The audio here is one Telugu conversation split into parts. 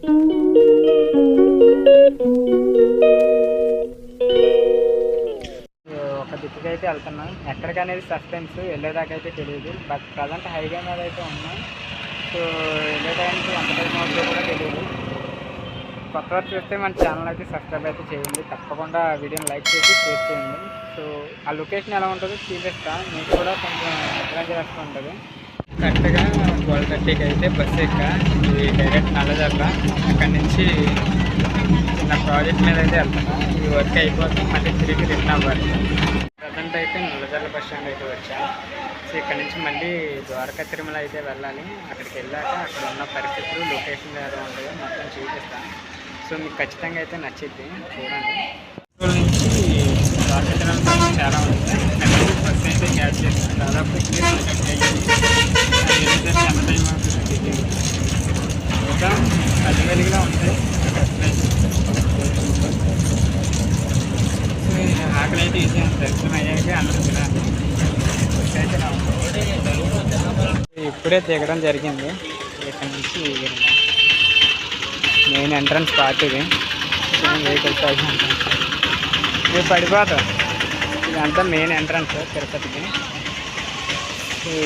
ఒక దిక్కుకి అయితే వెళ్తున్నాం. ఎక్కడికి అనేది సస్పెన్స్ వెళ్ళేదాకా అయితే తెలియదు బట్ ప్రజెంట్ హైవే మీద అయితే ఉన్నాం. సో వెళ్ళే టైంకి ఎంత టైం అవుతుందో కూడా తెలియదు కొత్త వారు చూస్తే మన ఛానల్ అయితే సబ్స్క్రైబ్ అయితే చేయండి. తప్పకుండా వీడియోని లైక్ చేసి షేర్ చేయండి. సో ఆ లొకేషన్ ఎలా ఉంటుందో చూపిస్తాను మీకు కూడా కొంచెం అడ్వెంచరస్ ఉంటుంది. కరెక్ట్గా గోల్గట్టికి అయితే బస్ ఎక్క. ఇది డైరెక్ట్ నల్లజర్ల అక్కడి నుంచి నా ప్రాజెక్ట్ మీద అయితే వెళ్తాను. ఈ వర్క్ అయిపోతే మళ్ళీ తిరిగి రిటర్న్ అవ్వాలి. ప్రజెంట్ అయితే నల్లజర్ల బస్ స్టాండ్ అయితే వచ్చాను సో ఇక్కడ నుంచి మళ్ళీ ద్వారకా తిరుమల అయితే వెళ్ళాలి. అక్కడికి వెళ్ళాక అక్కడ ఉన్న పరిస్థితులు లొకేషన్ ఎలా ఉంటుందో మొత్తం చూపిస్తాను. సో మీకు ఖచ్చితంగా అయితే నచ్చిద్ది. చూడండి. నుంచి ద్వారకా తిరుమల చాలా ఉంది. బస్ అయితే క్యాచ్ చేస్తాను దాదాపు ఇక్కడే కట్ అయ్యింది అది వెళ్ళేసరికి ఉంటాయి ఆకలి అయితే ఈజీ దర్శనం అయ్యాక అందరూ తినాలి అయితే ఇప్పుడే దిగడం జరిగింది. ఇక్కడ నుంచి మెయిన్ ఎంట్రన్స్ పార్ట్ ఇది. వెహికల్స్ మీరు పడిపోతాం. ఇదంతా మెయిన్ ఎంట్రన్స్ తిరుపతికి.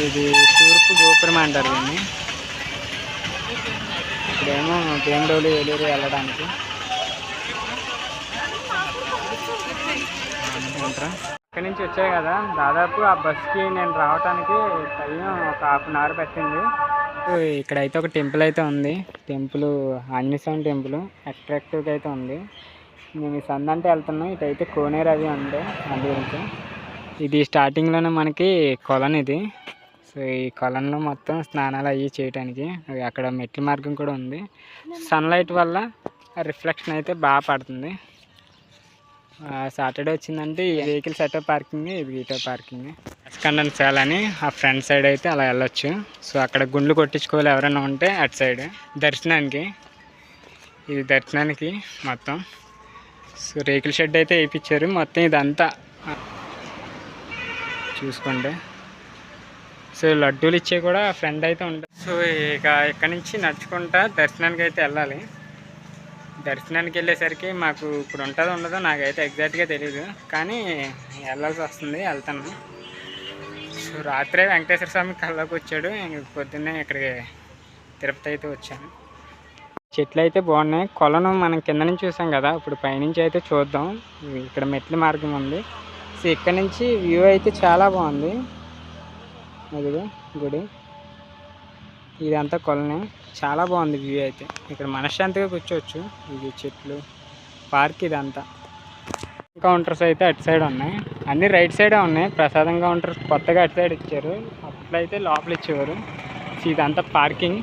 ఇది తూర్పు గోపురం అంటారు దీన్ని. ఇక్కడేమో భీమడోలు ఏలూరు వెళ్ళడానికి. ఇక్కడ అక్కడి నుంచి వచ్చాయి కదా. దాదాపు ఆ బస్కి నేను రావడానికి టైం ఒక హాఫ్ అన్ అవర్ పట్టింది. ఇక్కడ అయితే ఒక టెంపుల్ అయితే ఉంది. టెంపుల్ ఆంజనేయ టెంపుల్ అట్రాక్టివ్గా అయితే ఉంది. మేము ఈ సందంటే వెళ్తున్నాం. ఇటైతే కోనేరు అది ఉంది. అందు గురించి. ఇది స్టార్టింగ్లోనే మనకి కొలను ఇది. సో ఈ కొలంలో మొత్తం స్నానాలు అవి చేయడానికి అక్కడ మెట్ల మార్గం కూడా ఉంది. సన్లైట్ వల్ల రిఫ్లెక్షన్ అయితే బాగా పడుతుంది. సాటర్డే వచ్చిందంటే ఈ వెహికల్స్ అటో పార్కింగ్ ఇది ఇటో పార్కింగ్. అస్కండన్ సేల్ అని ఆ ఫ్రంట్ సైడ్ అయితే అలా వెళ్ళొచ్చు. సో అక్కడ గుండ్లు కొట్టించుకోవాలి ఎవరైనా ఉంటే అటు సైడ్. దర్శనానికి ఇది దర్శనానికి మొత్తం. సో రేకుల షెడ్ అయితే వేయించారు. మొత్తం ఇదంతా. చూసుకోండి. సో లడ్డూలు ఇచ్చే కూడా ఫ్రెండ్ అయితే ఉంటుంది సో ఇక ఇక్కడ నుంచి నడుచుకుంటా దర్శనానికి అయితే వెళ్ళాలి. దర్శనానికి వెళ్ళేసరికి మాకు ఇప్పుడు ఉంటుందో ఉండదో నాకైతే ఎగ్జాక్ట్గా తెలియదు కానీ వెళ్ళాల్సి వస్తుంది వెళ్తాను. సో రాత్రే వెంకటేశ్వర స్వామి కళ్ళకు వచ్చాడు. పొద్దున్నే ఇక్కడికి తిరుపతి అయితే వచ్చాను. చెట్లు అయితే బాగున్నాయి. కొలను మనం కింద నుంచి చూసాం కదా ఇప్పుడు పైనుంచి అయితే చూద్దాం. ఇక్కడ మెట్ల మార్గం ఉంది. సో ఇక్కడ నుంచి వ్యూ అయితే చాలా బాగుంది. అదిగో గుడి. ఇదంతా కొలనే. చాలా బాగుంది వ్యూ అయితే. ఇక్కడ మనశ్శాంతిగా కూర్చోవచ్చు. ఇది చెట్లు పార్క్ ఇదంతా. కౌంటర్స్ అయితే అటు సైడ్ ఉన్నాయి. అన్ని రైట్ సైడే ఉన్నాయి. ప్రసాదం కౌంటర్స్ కొత్తగా అటు సైడ్ ఇచ్చారు. అప్పుడైతే లోపల ఇచ్చేవారు. ఇదంతా పార్కింగ్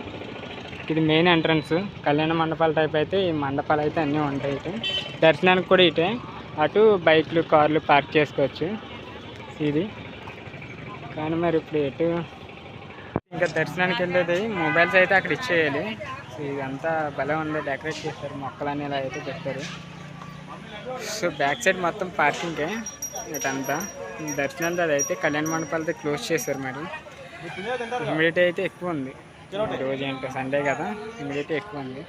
ఇది మెయిన్ ఎంట్రన్స్ కళ్యాణ మండపాల టైప్ అయితే ఈ మండపాలు అయితే అన్నీ ఉంటాయి ఇటు. దర్శనానికి కూడా ఇటే. అటు బైక్లు కార్లు పార్క్ చేసుకోవచ్చు. ఇది. కానీ మరి ఇప్పుడు ఎటు ఇంకా దర్శనానికి వెళ్ళేది మొబైల్స్ అయితే అక్కడ ఇచ్చేయాలి. ఇదంతా భలే ఉంది. డెకరేట్ చేస్తారు మొక్కలు ఇలా అయితే పెట్టారు. సో బ్యాక్ సైడ్ మొత్తం పార్కింగే ఇటంతా దర్శనాలు అది అయితే కళ్యాణ మండపాలతో క్లోజ్ చేశారు మరి. హ్యూమిడిటీ అయితే ఎక్కువ ఉంది. రోజు ఏంటో సండే కదా. హ్యూమిడిటీ ఎక్కువ ఉంది.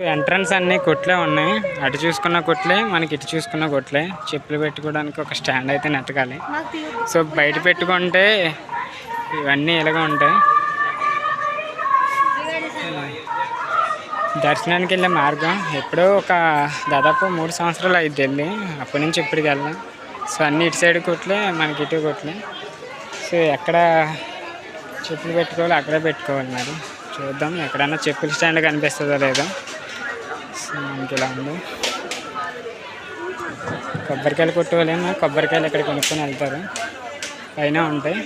ఎంట్రన్స్ అన్ని కొట్లే ఉన్నాయి. అటు చూసుకున్న కొట్లే మనకి ఇటు చూసుకున్న కొట్లే. చెప్పులు పెట్టుకోవడానికి ఒక స్టాండ్ అయితే నెట్టకాలి సో బయట పెట్టుకుంటే ఇవన్నీ ఇలాగ ఉంటాయి. దర్శనానికి వెళ్ళే మార్గం ఎప్పుడో ఒక దాదాపు మూడు సంవత్సరాలు అయింది వెళ్ళి. అప్పటి నుంచి ఇప్పటికి వెళ్ళాం. సో అన్ని ఇటు సైడ్ కొట్లే మనకి ఇటు కొట్లే. సో ఎక్కడ చెప్పులు పెట్టుకోవాలి అక్కడే పెట్టుకోవాలి మరి. చూద్దాం ఎక్కడన్నా చెప్పుల స్టాండ్ కనిపిస్తుందో లేదో. సో మనకి కొబ్బరికాయలు కొట్టుకోలేము. కొబ్బరికాయలు ఇక్కడ కొనుక్కొని వెళ్తారు. పైన ఉంటాయి.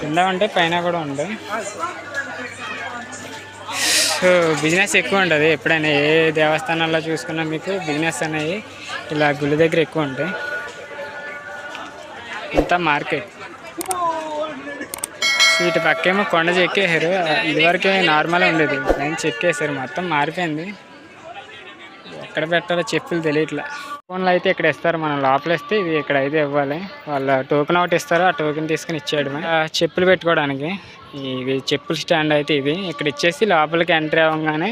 కింద ఉంటాయి పైన కూడా ఉంటాయి. సో బిజినెస్ ఎక్కువ ఉంటుంది. ఎప్పుడైనా ఏ దేవస్థానాల్లో చూసుకున్నా మీకు బిజినెస్ అనేవి ఇలా గుడి దగ్గర ఎక్కువ ఉంటాయి. ఇంత మార్కెట్. వీటి పక్కేమో కొండ చెక్కేసారు ఇదివరకే నార్మల్ ఉండేది. నేను చెక్కేసారు మొత్తం మారిపోయింది. ఎక్కడ పెట్టాలో చెప్పులు తెలియట్లే. ఫోన్లో అయితే ఇక్కడ ఇస్తారు మనం లోపల ఇస్తే ఇది ఇక్కడ అయితే ఇవ్వాలి. వాళ్ళ టోకెన్ ఒకటి ఇస్తారు ఆ టోకెన్ తీసుకుని ఇచ్చేయడమే. ఆ, చెప్పులు పెట్టుకోవడానికి. ఇది చెప్పుల స్టాండ్ అయితే ఇది. ఇక్కడ ఇచ్చేసి లోపలికి ఎంట్రీ అవ్వగానే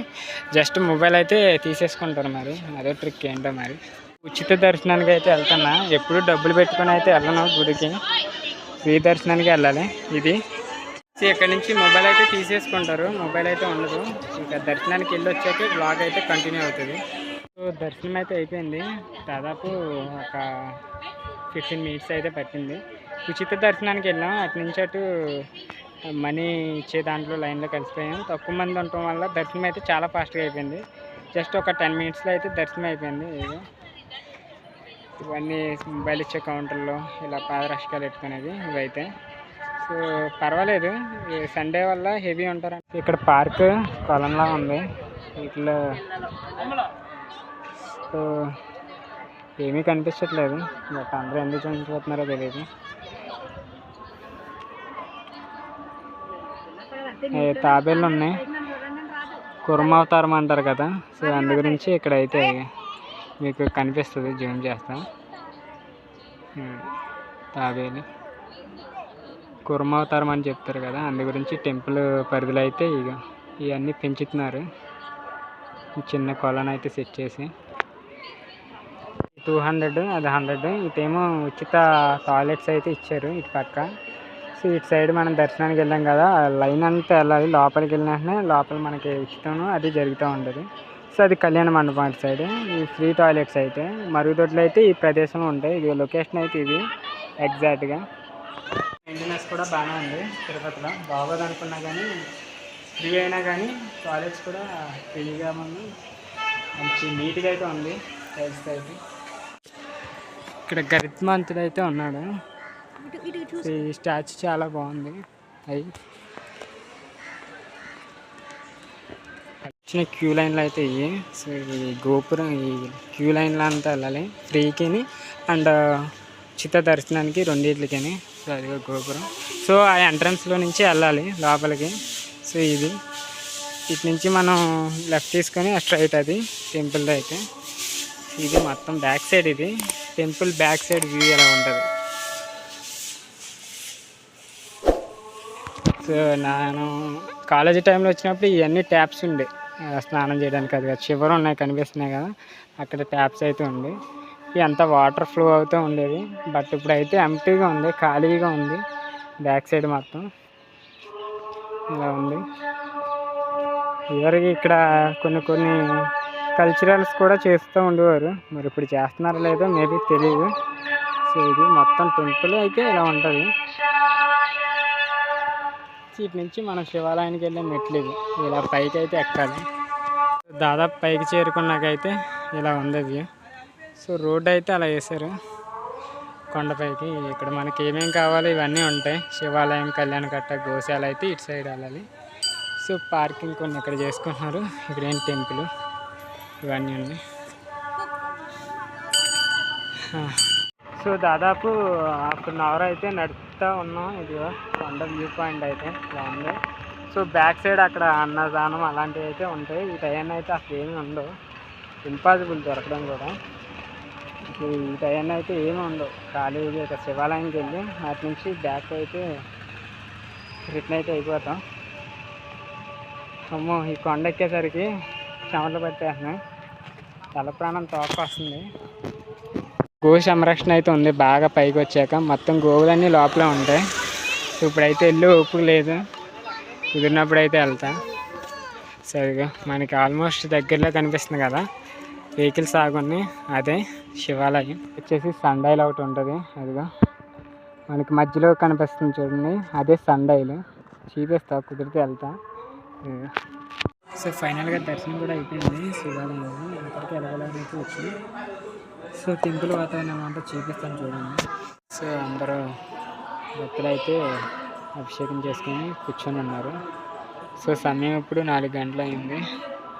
జస్ట్ మొబైల్ అయితే తీసేసుకుంటారు మరి. అదే ట్రిక్ ఏంటో మరి. ఉచిత దర్శనానికి అయితే వెళ్తున్నా. ఎప్పుడు డబ్బులు పెట్టుకొని అయితే వెళ్ళను గుడికి. ఫ్రీ దర్శనానికి వెళ్ళాలి. ఇది. ఇక్కడ నుంచి మొబైల్ అయితే తీసేసుకుంటారు. మొబైల్ అయితే ఉండదు. ఇంకా దర్శనానికి వెళ్ళి వచ్చాక బ్లాగ్ అయితే కంటిన్యూ అవుతుంది. సో దర్శనం అయితే అయిపోయింది. దాదాపు ఒక ఫిఫ్టీన్ మినిట్స్ అయితే పట్టింది. ఉచిత దర్శనానికి వెళ్ళాం. అటు నుంచి అటు మనీ ఇచ్చే దాంట్లో లైన్లో కలిసిపోయాం. తక్కువ మంది ఉండటం వల్ల దర్శనం అయితే చాలా ఫాస్ట్గా అయిపోయింది. జస్ట్ ఒక టెన్ మినిట్స్లో అయితే దర్శనం అయిపోయింది. ఇవన్నీ మొబైల్ ఇచ్చే కౌంటర్లో ఇలా పాదరక్షకాలు పెట్టుకునేది ఇవైతే. సో పర్వాలేదు. సండే వల్ల హెవీ ఉంటారు. ఇక్కడ పార్క్ కొలంలా ఉంది. వీటిలో సో ఏమీ కనిపించట్లేదు. బట్ అందరూ ఎందుకు చూపించిపోతున్నారో తెలియదు తాబేళ్ళు ఉన్నాయి. కుర్మావతారం అంటారు కదా సో అందు గురించి ఇక్కడ అయితే మీకు కనిపిస్తుంది జూమ్ చేస్తాం. తాబేలు. కుర్మావతారం అని చెప్తారు కదా అందు గురించి టెంపుల్ పరిధిలో అయితే ఇక ఇవన్నీ పెంచుతున్నారు. చిన్న కొలను అయితే సెట్ చేసి. టూ హండ్రెడ్ అది హండ్రెడ్. ఇటేమో ఉచిత టాయిలెట్స్ అయితే ఇచ్చారు ఇటు పక్క. సో ఇటు సైడ్ మనం దర్శనానికి వెళ్ళాం కదా లైన్ అంతా వెళ్ళాలి. లోపలికి వెళ్ళిన వెంటనే లోపల మనకి ఉచితం అది జరుగుతూ ఉంటుంది. సో అది కళ్యాణ మండపం అటు సైడ్. ఈ ఫ్రీ టాయిలెట్స్ అయితే మరుగుదొడ్లు అయితే ఈ ప్రదేశంలో ఉంటాయి. ఇది లొకేషన్ అయితే ఇది ఎగ్జాక్ట్గా. మెయింటెనెన్స్ కూడా బాగానే ఉంది తిరుపతిలో. బాగోదు అనుకున్నా కానీ ఫ్రీ అయినా కానీ టాయిలెట్స్ కూడా ఫ్రీగా మనం మంచి నీట్గా అయితే ఉంది టైల్స్ అయితే. ఇక్కడ గరిత్మంతుడు అయితే ఉన్నాడు. ఈ స్టాచ్యూ చాలా బాగుంది. అవి వచ్చిన క్యూ లైన్లు అయితే ఇవి. సో ఈ గోపురం ఈ క్యూ లైన్లో అంతా వెళ్ళాలి. ఫ్రీకిని అండ్ ఉచిత దర్శనానికి రెండింటికి సో అది గోపురం. సో ఆ ఎంట్రన్స్లో నుంచి వెళ్ళాలి లోపలికి. సో ఇది. ఇటు నుంచి మనం లెఫ్ట్ తీసుకొని స్ట్రైట్ అది టెంపుల్ అయితే. ఇది మొత్తం బ్యాక్ సైడ్ ఇది. టెంపుల్ బ్యాక్ సైడ్ వ్యూ ఎలా ఉంటుంది? సో నేను కాలేజీ టైంలో వచ్చినప్పుడు ఇవన్నీ ట్యాప్స్ ఉండే. స్నానం చేయడానికి అది కాదు. చివర ఉన్నాయి కనిపిస్తున్నాయి కదా. అక్కడ ట్యాప్స్ అయితే ఉంది అంతా వాటర్ ఫ్లో అవుతూ ఉండేది. బట్ ఇప్పుడైతే ఎంటీగా ఉంది ఖాళీగా ఉంది. బ్యాక్ సైడ్ మొత్తం ఇలా ఉంది. ఇవరికి ఇక్కడ కొన్ని కొన్ని కల్చరల్స్ కూడా చేస్తూ ఉండేవారు. మరి ఇప్పుడు చేస్తున్నారో లేదో మేబీ తెలియదు సో ఇది మొత్తం టెంపుల్ అయితే ఇలా ఉంటుంది. ఇటు నుంచి మనం శివాలయానికి వెళ్ళే మెట్లు ఇది ఇలా పైకి అయితే ఎక్కాలి. దాదాపు పైకి చేరుకున్నాకైతే ఇలా ఉంది అది సో రోడ్ అయితే అలా వేశారు. కొండపైకి ఇక్కడ మనకి ఏమేమి కావాలి ఇవన్నీ ఉంటాయి. శివాలయం కళ్యాణ కట్ట గోశాల అయితే ఇటు సైడ్ వెళ్ళాలి. సో పార్కింగ్ కొన్ని ఇక్కడ చేసుకుంటున్నారు. ఇక్కడేం టెంపుల్ ఇవన్నీ ఉన్నాయి. సో దాదాపు హాఫ్ అన్ అవర్ అయితే నడుపుతూ ఉన్నాం. ఇది కొండ వ్యూ పాయింట్ అయితే బాగుంది సో బ్యాక్ సైడ్ అక్కడ అన్నదానం అలాంటివి అయితే ఉంటాయి. ఈ టైం అయితే అసలు ఏమీ ఉండవు. ఇంపాసిబుల్ దొరకడం కూడా. ఈ టైం అయితే ఏమీ ఉండవు. ఖాళీగా ఇక శివాలయంకి వెళ్ళి అటు నుంచి బ్యాక్ అయితే రిటర్న్ అయితే అయిపోతాం. అమ్మో ఈ కొండ ఎక్కేసరికి చెమటలు పట్టేస్తున్నాయి. తల ప్రాణం తోక వస్తుంది గో సంరక్షణ అయితే ఉంది. బాగా పైకి వచ్చాక మొత్తం గోవులన్నీ లోపలే ఉంటాయి. ఇప్పుడైతే ఎల్లు ఓపిక లేదు. కుదిరినప్పుడు అయితే వెళ్తా. సరిగా మనకి ఆల్మోస్ట్ దగ్గరలో కనిపిస్తుంది కదా. వెహికల్స్ ఆగున్నాయి అదే శివాలయం. వచ్చేసి సండైల్ ఒకటి ఉంటుంది. అదిగో మనకి మధ్యలో కనిపిస్తుంది చూడండి. అదే సండైలు చూపిస్తా కుదిరితే వెళ్తా. ఇదిగో. సో ఫైనల్గా దర్శనం కూడా అయిపోయింది శివాలయంలో అక్కడికి వెళ్ళగలని అయితే వచ్చింది. సో టెంపుల్ వాతావరణం అంతా చూపిస్తాను చూడండి. సో అందరూ భక్తులు అయితే అభిషేకం చేసుకొని కూర్చొని ఉన్నారు. సో సమయం ఇప్పుడు నాలుగు గంటలు అయింది.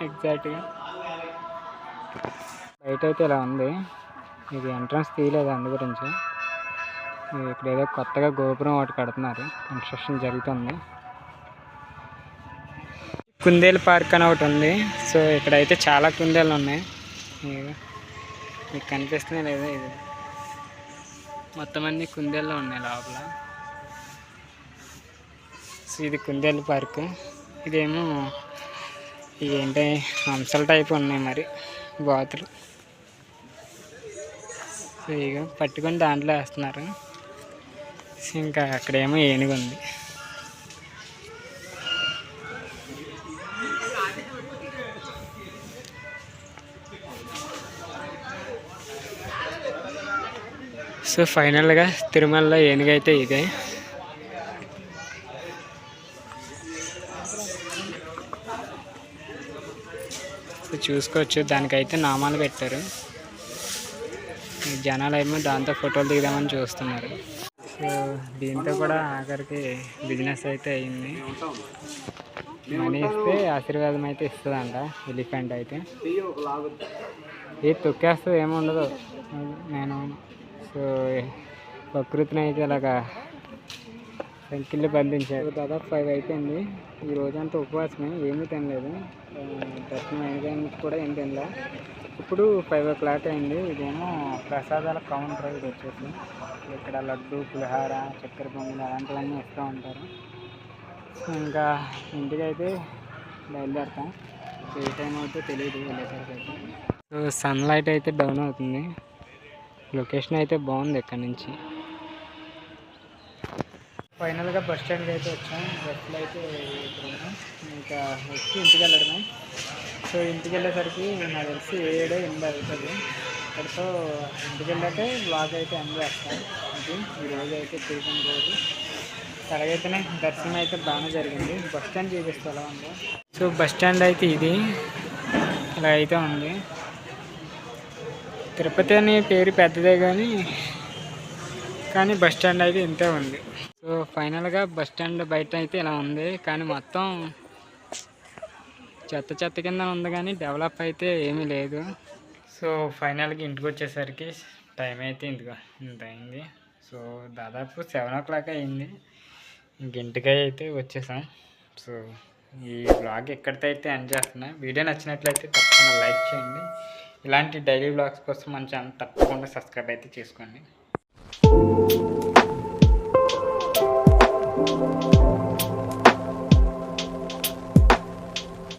ఎగ్జాక్ట్గా బయట అయితే ఇలా ఉంది. ఇది ఎంట్రన్స్ తీయలేదు అందు గురించి. ఇక్కడ ఏదో కొత్తగా గోపురం ఒకటి కడుతున్నారు. కన్స్ట్రక్షన్ జరుగుతుంది. కుందేలు పార్క్ అని ఒకటి ఉంది. సో ఇక్కడైతే చాలా కుందేలు ఉన్నాయి. మీకు కనిపిస్తుంది లేదా ఇది? మొత్తం అన్ని కుందేళ్ళు ఉన్నాయి లోపల. సో ఇది కుందేలు పార్క్. ఇదేమో ఏంటి హంసల టైప్ ఉన్నాయి మరి బాతులు. సో ఇక పట్టుకొని దాంట్లో వేస్తున్నారు. ఇంకా అక్కడేమో ఏనుగు ఉంది. సో ఫైనల్గా తిరుమలలో ఏనుగైతే ఇదే. సో చూసుకోవచ్చు దానికైతే నామాలు పెట్టారు. జనాలు ఏమో దాంతో ఫోటోలు దిగుదామని చూస్తున్నారు. సో దీంతో కూడా ఆఖరికి బిజినెస్ అయితే అయింది. మనీ ఇస్తే ఆశీర్వాదం అయితే ఇస్తుందంట ఎలిఫెంట్ అయితే. ఏ తొక్కేస్తుంది ఏముండదు. నేను సో ప్రకృతిని అయితే ఇలాగా సంఖ్యలు బంధించారు. దాదాపు ఫైవ్ అయిపోయింది. ఈ రోజంతా ఉపవాసమే ఏమీ తినలేదు. దర్శనం అయిపోయినందుకు కూడా ఏం తినలే. ఇప్పుడు ఫైవ్ ఓ క్లాక్ అయింది. ఇదేమో ప్రసాదాల కౌంటర్ ఇది వచ్చేసి. ఇక్కడ లడ్డు పులిహార చక్కెర పొంగల్ అలాంటివన్నీ ఇస్తూ ఉంటారు. ఇంకా ఇంటికైతే బయలుదేరుతాం. ఏ టైం అవుతుందో తెలియదు వెళ్ళేసరికి అయితే. సో సన్లైట్ అయితే డౌన్ అవుతుంది. లొకేషన్ అయితే బాగుంది ఇక్కడ నుంచి. ఫైనల్గా బస్ స్టాండ్కి అయితే వచ్చాం. బస్సులో అయితే ఇంకా వచ్చి ఇంటికి వెళ్ళడమే. సో ఇంటికి వెళ్ళేసరికి నాకు తెలిసి ఏడో ఎనిమిది అవుతుంది. ఇక్కడితో ఇంటికి వెళ్ళాకే బ్లాగ్ అయితే ఎండ్ చేస్తాం. ఇది ఈరోజు అయితే తిరుగుతున్న రోజు. అలాగైతేనే దర్శనం అయితే బాగానే జరిగింది. బస్ స్టాండ్ చూపిస్తా ఎలా ఉందో. సో బస్ స్టాండ్ అయితే ఇది. ఇలా అయితే ఉంది. తిరుపతి అనే పేరు పెద్దదే కానీ కానీ బస్ స్టాండ్ అయితే ఇంతే ఉంది. సో ఫైనల్గా బస్ స్టాండ్ బయట అయితే ఇలా ఉంది. కానీ మొత్తం చెత్త చెత్త కింద ఉంది కానీ డెవలప్ అయితే ఏమీ లేదు. సో ఫైనల్గా ఇంటికి వచ్చేసరికి టైం అయితే ఇంతగా ఇంత అయింది. సో దాదాపు సెవెన్ ఓ క్లాక్ అయింది. ఇంక ఇంటికి అయితే వచ్చేసాం. సో ఈ బ్లాగ్ ఎక్కడితో అయితే ఎండ్ చేస్తున్నా వీడియో నచ్చినట్లయితే తప్పకుండా లైక్ చేయండి. ఇలాంటి డైలీ బ్లాగ్స్ కోసం మన ఛానల్ తప్పకుండా సబ్స్క్రైబ్ అయితే చేసుకోండి.